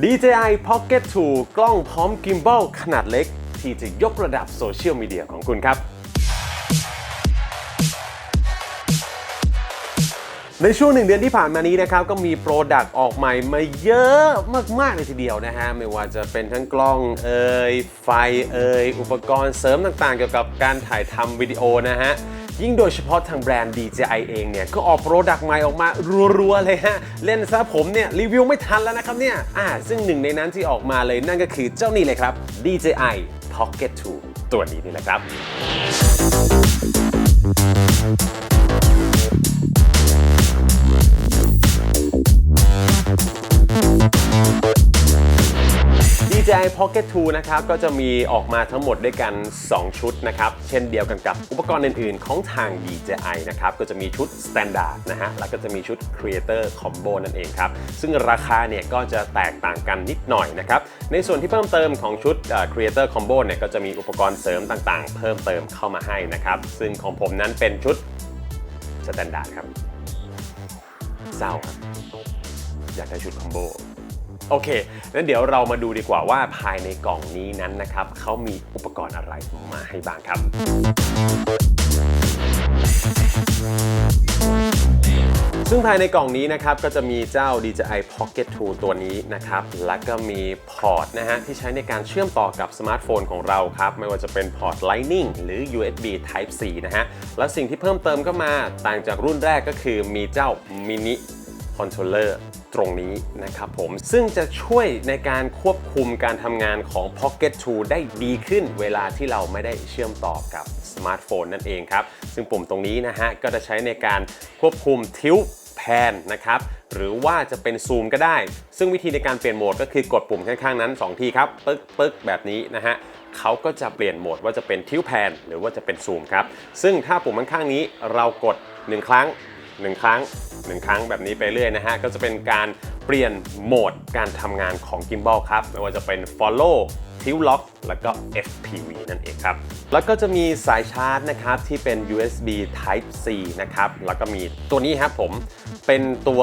DJI Pocket 2 กล้องพร้อมกิมบ a ลขนาดเล็ก ที่จะยกระดับโซเชียลมีเดียของคุณครับ ในช่วงหนึ่งเดือนที่ผ่านมานี้นะครับ ก็มีโปรดักต์ออกใหม่มาเยอะมากๆเลยทีเดียวนะฮะ ไม่ว่าจะเป็นทั้งกล้องเอ่ยไฟเอ่ยอุปกรณ์เสริมต่างๆ เกี่ยวกับการถ่ายทำวิดีโอนะฮะ ยิ่งโดยเฉพาะทางแบรนด์ DJI เองเนี่ย ก็ออกโปรดักต์ใหม่ออกมารัวๆเลยฮะ เล่นซะผมเนี่ย รีวิวไม่ทันแล้วนะครับเนี่ยอ่าซึ่งหนึ่งในนั้นที่ออกมาเลยนั่นก็คือเจ้านี่เลยครับ DJI Pocket 2 ตัวนี้นี่แหละครับ DJI Pocket 2 นะครับ ก็จะมีออกมาทั้งหมดด้วยกัน 2 ชุดนะครับ เช่นเดียวกันกับอุปกรณ์อื่นๆ ของทาง DJI นะครับ ก็จะมีชุด Standard นะฮะ แล้วก็จะมีชุด Creator Combo นั่นเองครับ ซึ่งราคาเนี่ยก็จะแตกต่างกันนิดหน่อยนะครับ ในส่วนที่เพิ่มเติมของชุด Creator Combo เนี่ยก็จะมีอุปกรณ์เสริมต่างๆ เพิ่มเติมเข้ามาให้นะครับ ซึ่งของผมนั้นเป็นชุด Standard ครับเศร้าครับอยากได้ชุดคอมโบ โอเคงั้นเดี๋ยวเรามาดูดีกว่าว่าภายในกล่องนี้นั้นนะครับเขามีอุปกรณ์อะไรมาให้บ้างครับ ซึ่งภายในกล่องนี้นะครับก็จะมีเจ้า DJI Pocket 2 ตัวนี้นะครับ แล้วก็มีพอร์ตนะฮะที่ใช้ในการเชื่อมต่อกับสมาร์ทโฟนของเราครับ ไม่ว่าจะเป็นพอร์ต Lightning หรือ USB Type C นะฮะ และสิ่งที่เพิ่มเติมก็มาต่างจากรุ่นแรกก็คือมีเจ้ามินิค อนโทรลเลอร์ตรงนี้นะครับผม ซึ่งจะช่วยในการควบคุมการทำงานของ Pocket 2 ได้ดีขึ้นเวลาที่เราไม่ได้เชื่อมต่อกับสมาร์ทโฟนนั่นเองครับ ซึ่งปุ่มตรงนี้นะฮะ ก็จะใช้ในการควบคุมทิวแพนนะครับ หรือว่าจะเป็นซูมก็ได้ ซึ่งวิธีในการเปลี่ยนโหมดก็คือกดปุ่มข้างๆ นั้น 2 ทีครับ ปึ๊กปึ๊กแบบนี้นะฮะเขาก็จะเปลี่ยนโหมดว่าจะเป็นทิวแพนหรือว่าจะเป็นซูมครับ ซึ่งถ้าปุ่มข้างๆนี้เรากด 1 ครั้ง 1 ครั้ง 1 ครั้งแบบนี้ไปเรื่อยนะฮะ ก็จะเป็นการเปลี่ยนโหมดการทำงานของ Gimbal ครับ ไม่ว่าจะเป็น Follow Tilt Lock แล้วก็ FPV นั่นเองครับ แล้วก็จะมีสายชาร์จนะครับที่เป็น USB Type C นะครับ แล้วก็มีตัวนี้ครับผมเป็นตัว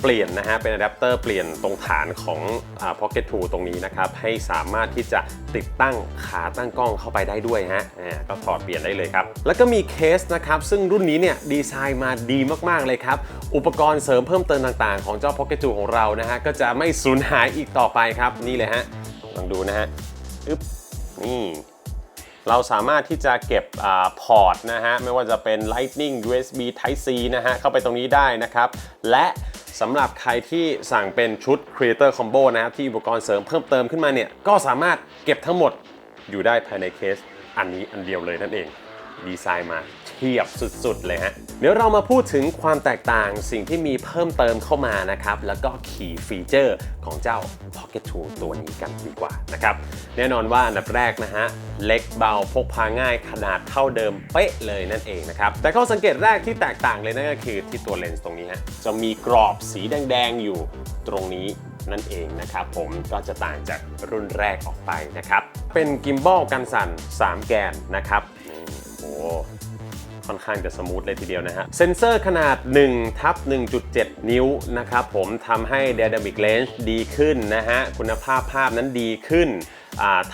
เปลี่ยนนะฮะ เป็นอะแดปเตอร์เปลี่ยนตรงฐานของอ Pocket 2 ตรงนี้นะครับ ให้สามารถที่จะติดตั้งขาตั้งกล้องเข้าไปได้ด้วยฮะอ่ก็ถอดเปลี่ยนได้เลยครับ แล้วก็มีเคสนะครับ ซึ่งรุ่นนี้เนี่ยดีไซน์มาดีมากๆเลยครับ อุปกรณ์เสริมเพิ่มเติมต่างๆ ของเจ้า Pocket 2 ของเรานะฮะ ก็จะไม่สูญหายอีกต่อไปครับ นี่เลยฮะ องดูนะฮะอึ๊บนี่เราสามารถที่จะเก็บอพอร์ตนะฮะ ไม่ว่าจะเป็น Lightning USB Type C นะฮะ เข้าไปตรงนี้ได้นะครับ และสำหรับใครที่สั่งเป็นชุด Creator Combo นะครับ ที่อุปกรณ์เสริมเพิ่มเติมขึ้นมาเนี่ย ก็สามารถเก็บทั้งหมดอยู่ได้ภายในเคสอันนี้อันเดียวเลยนั่นเอง ดีไซน์มาเทียบสุดๆ เลยฮะ เดี๋ยวเรามาพูดถึงความแตกต่างสิ่งที่มีเพิ่มเติมเข้ามานะครับ แล้วก็คีย์ฟีเจอร์ของเจ้า Pocket 2ตัวนี้กันดีกว่านะครับ แน่นอนว่าอันดับแรกนะฮะ เล็กเบาพกพาง่ายขนาดเท่าเดิมเป๊ะเลยนั่นเองนะครับ แต่ข้อสังเกตแรกที่แตกต่างเลยนั่นก็คือที่ตัวเลนส์ตรงนี้ฮะจะมีกรอบสีแดงๆอยู่ตรงนี้นั่นเองนะครับผมก็จะต่างจากรุ่นแรกออกไปนะครับ เป็นกิมบอลกันสั่น 3 แกนนะครับ ค่อนข้างจะสมูทเลยทีเดียวนะฮะ เซนเซอร์ขนาด1ทับ1.7 นิ้วนะครับผมทำให้ Dynamic Range ดีขึ้นนะฮะ คุณภาพภาพนั้นดีขึ้น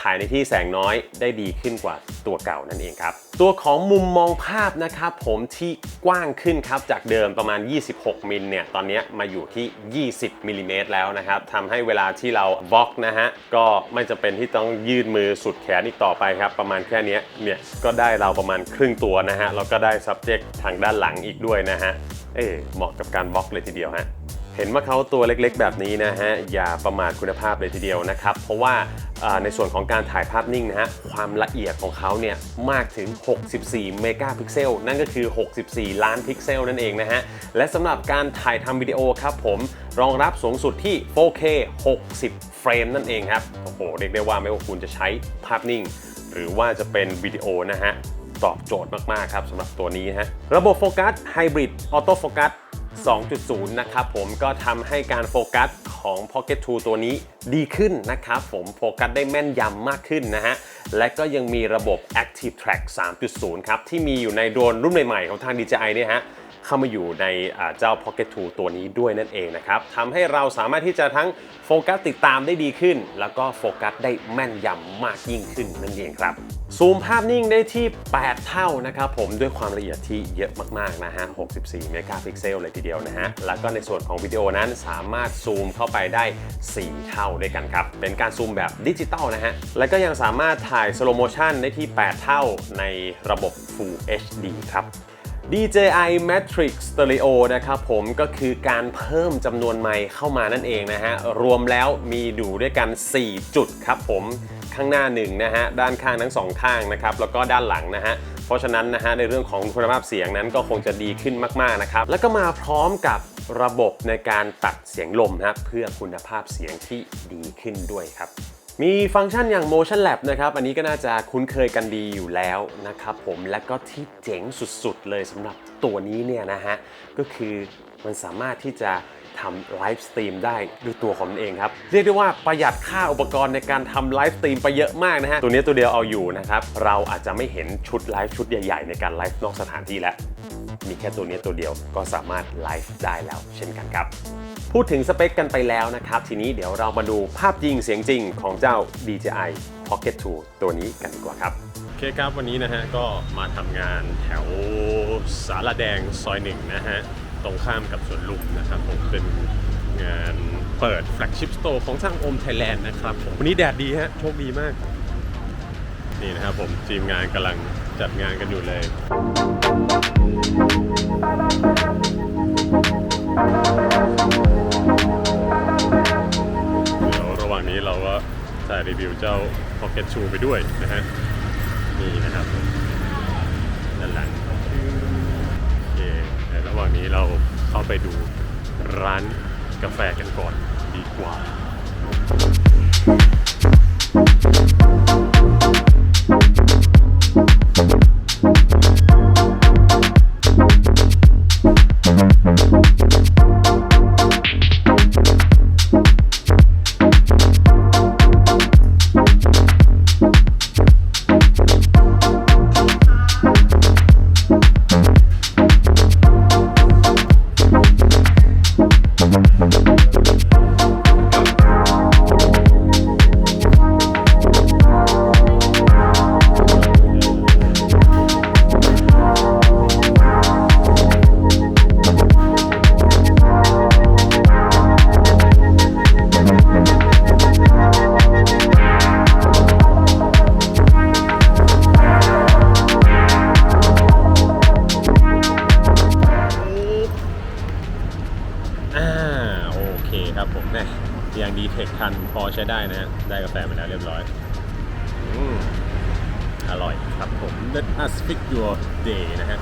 ถ่ายในที่แสงน้อยได้ดีขึ้นกว่าตัวเก่านั่นเองครับ ตัวของมุมมองภาพนะครับผมที่กว้างขึ้นครับจากเดิมประมาณ 26 มิลเนี่ยตอนนี้มาอยู่ที่ 20มิลลิเมตรแล้วนะครับทำให้เวลาที่เราบล็อกนะฮะก็ไม่จำเป็นที่ต้องยืดมือสุดแขนอีกต่อไปครับ ประมาณแค่นี้เนี่ยก็ได้เราประมาณครึ่งตัวนะฮะแล้วก็ได้ subject ทางด้านหลังอีกด้วยนะฮะเอ๊ะเหมาะกับการบล็อกเลยทีเดียวฮะ เห็นว่าเขาตัวเล็กๆ แบบนี้นะฮะอย่าประมาทคุณภาพเลยทีเดียวนะครับ เพราะว่าในส่วนของการถ่ายภาพนิ่งนะฮะความละเอียดของเขาเนี่ยมากถึง 64 เมกะพิกเซล นั่นก็คือ 64 ล้านพิกเซลนั่นเองนะฮะและสำหรับการถ่ายทำวิดีโอครับผมรองรับสูงสุดที่ 4K 60 เฟรมนั่นเองครับโอ้โหเรียกได้ว่าไม่ว่าคุณจะใช้ภาพนิ่ง หรือว่าจะเป็นวิดีโอนะฮะตอบโจทย์มาก ๆ ครับสำหรับตัวนี้นะฮะระบบโฟกัสไฮบริดออโต้โฟกัส 2.0 นะครับผมก็ทำให้การโฟกัสของ Pocket 2 ตัวนี้ดีขึ้นนะครับผมโฟกัสได้แม่นยำมากขึ้นนะฮะ และก็ยังมีระบบ Active Track 3.0 ครับ ที่มีอยู่ในโดรนรุ่นใหม่ ๆ ของทาง DJI เนี่ยฮะ เข้ามาอยู่ในเจ้า Pocket 2 ตัวนี้ด้วยนั่นเองนะครับทำให้เราสามารถที่จะทั้งโฟกัสติดตามได้ดีขึ้น แล้วก็โฟกัสได้แม่นยำมากยิ่งขึ้นนั่นเองครับซูมภาพนิ่งได้ที่ 8 เท่านะครับผมด้วยความละเอียดที่เยอะมากๆนะฮะ 64 เมกะพิกเซลเลยทีเดียวนะฮะ แล้วก็ในส่วนของวิดีโอนั้นสามารถซูมเข้าไปได้ 4 เท่าด้วยกันครับ เป็นการซูมแบบดิจิตอลนะฮะ แล้วก็ยังสามารถถ่ายสโลโมชันได้ที่ 8 เท่าในระบบ Full HD ครับ DJI Matrix Stereo นะครับผมก็คือการเพิ่มจำนวนไมค์เข้ามานั่นเองนะฮะ รวมแล้วมีดูด้วยกัน 4 จุดครับผมข้างหน้า1นะฮะ ด้านข้างทั้งสองข้างนะครับ แล้วก็ด้านหลังนะฮะเพราะฉะนั้นนะฮะในเรื่องของคุณภาพเสียงนั้นก็คงจะดีขึ้นมาก ๆ นะครับ แล้วก็มาพร้อมกับระบบในการตัดเสียงลมนะครับเพื่อคุณภาพเสียงที่ดีขึ้นด้วยครับ มีฟังก์ชันอย่าง Motion Lab นะครับ อันนี้ก็น่าจะคุ้นเคยกันดีอยู่แล้วนะครับผมและก็ที่เจ๋งสุดๆ เลยสำหรับตัวนี้เนี่ยนะฮะ ก็คือมันสามารถที่จะ ทำไลฟ์สตรีมได้ด้วยตัวของมันเองครับ เรียกได้ว่าประหยัดค่าอุปกรณ์ในการทำไลฟ์สตรีมไปเยอะมากนะฮะ ตัวนี้ตัวเดียวเอาอยู่นะครับ เราอาจจะไม่เห็นชุดไลฟ์ชุดใหญ่ๆ ในการไลฟ์นอกสถานที่แล้ว มีแค่ตัวนี้ตัวเดียวก็สามารถไลฟ์ได้แล้วเช่นกันครับพูดถึงสเปคกันไปแล้วนะครับ ทีนี้เดี๋ยวเรามาดูภาพจริงเสียงจริงของเจ้า DJI Pocket 2 ตัวนี้กันดีกว่าครับ โอเคครับวันนี้นะฮะก็มาทำงานแถวสารแดงซอยหนึ่งนะฮะ ตรงข้ามกับสวนลุมนะครับผมเป็นงานเปิดแฟลกชิพสโตร์ของทางโอมไทยแลนด์นะครับผมวันนี้แดดดีฮะโชคดีมาก นี่นะครับผมทีมงานกำลังจัดงานกันอยู่เลยเดี๋ยวระหว่างนี้เราก็ถ่ายรีวิวเจ้า Pocket Shoe ไปด้วยนะฮะนี่นะครับ ไปดูร้านกาแฟกันก่อนดีกว่า ยยังดีเทคทันพอใช้ได้นะฮะได้กาแฟมาแล้วเรียบร้อยอืมอร่อยครับผม Let us fix your day นะฮะ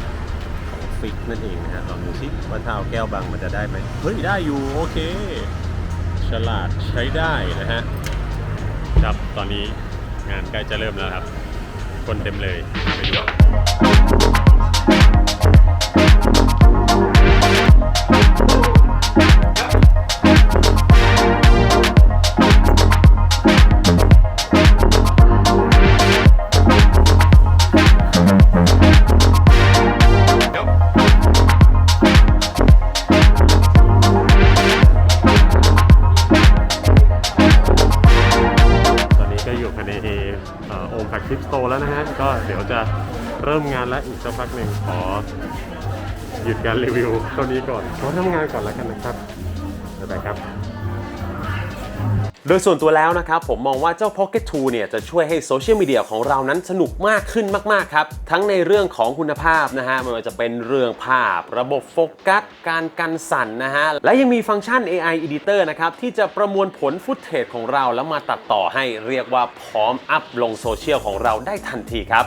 ของฟิกนั่นเองนะฮะลองดูสิว่าถ้าเอาแก้วบังมันจะได้ไหมเฮ้ย ได้อยู่ โอเค ฉลาดใช้ได้นะฮะ ครับตอนนี้งานใกล้จะเริ่มแล้วครับ คนเต็มเลยไปดู เริ่มงานแล้วอีกสักพักหนึ่งขอหยุดการรีวิวเท่านี้ก่อนขอทำงานก่อนแล้วกันนะครับบ๊ายบายครับโดยส่วนตัวแล้วนะครับ ผมมองว่าเจ้า Pocket 2 เนี่ยจะช่วยให้โซเชียลมีเดียของเรานั้นสนุกมากขึ้นมากๆครับ ทั้งในเรื่องของคุณภาพนะฮะไม่ว่าจะเป็นเรื่องภาพ ระบบโฟกัส การกันสั่นนะฮะ และยังมีฟังก์ชัน AI Editor นะครับ ที่จะประมวลผลฟุตเทจของเรา แล้วมาตัดต่อให้เรียกว่าพร้อมอัพลงโซเชียลของเราได้ทันทีครับ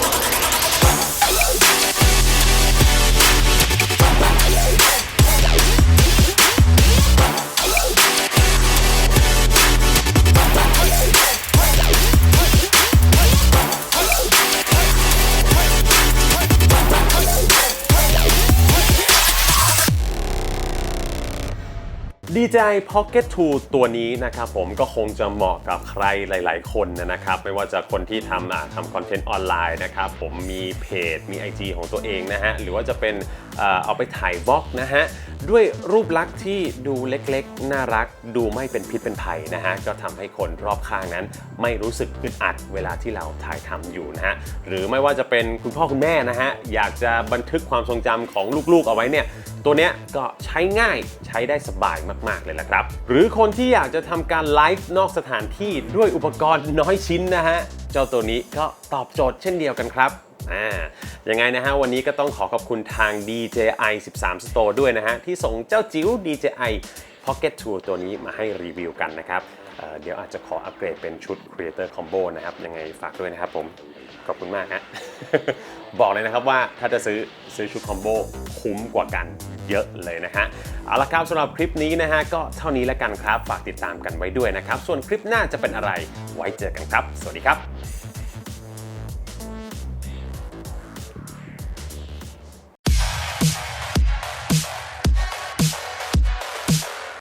DJI Pocket 2 ตัวนี้นะครับผมก็คงจะเหมาะกับใครหลาย ๆ คนนะครับ ไม่ว่าจะคนที่ทำอะทำคอนเทนต์ออนไลน์นะครับ ผมมีเพจมี IG ของตัวเองนะฮะ หรือว่าจะเป็นเอาไปถ่ายบล็อกนะฮะ ด้วยรูปลักษณ์ที่ดูเล็กๆ น่ารัก ดูไม่เป็นพิษเป็นภัยนะฮะ ก็ทำให้คนรอบข้างนั้น ไม่รู้สึกอึดอัดเวลาที่เราถ่ายทำอยู่นะฮะ หรือไม่ว่าจะเป็นคุณพ่อคุณแม่นะฮะ อยากจะบันทึกความทรงจำของลูกๆเอาไว้เนี่ย ตัวเนี้ยก็ใช้ง่ายใช้ได้สบายมากๆเลยละครับ หรือคนที่อยากจะทำการไลฟ์นอกสถานที่ด้วยอุปกรณ์น้อยชิ้นนะฮะ เจ้าตัวนี้ก็ตอบโจทย์เช่นเดียวกันครับ อ่ายังไงนะฮะวันนี้ก็ต้องขอขอบคุณทาง DJI 13 Store ด้วยนะฮะที่ส่งเจ้าจิ๋ว DJI Pocket 2ตัวนี้มาให้รีวิวกันนะครับเเดี๋ยวอาจจะขออัปเกรดเป็นชุด Creator Combo นะครับยังไงฝากด้วยนะครับผมขอบคุณมากฮะบอกเลยนะครับว่าถ้าจะซื้อซื้อชุดคอมโบคุ้มกว่ากันเยอะเลยนะฮะเอาละครับสำหรับคลิปนี้นะฮะก็เท่านี้แล้วกันครับ ฝากติดตามกันไว้ด้วยนะครับ ส่วนคลิปหน้าจะเป็นอะไรไว้เจอกันครับ สวัสดีครับ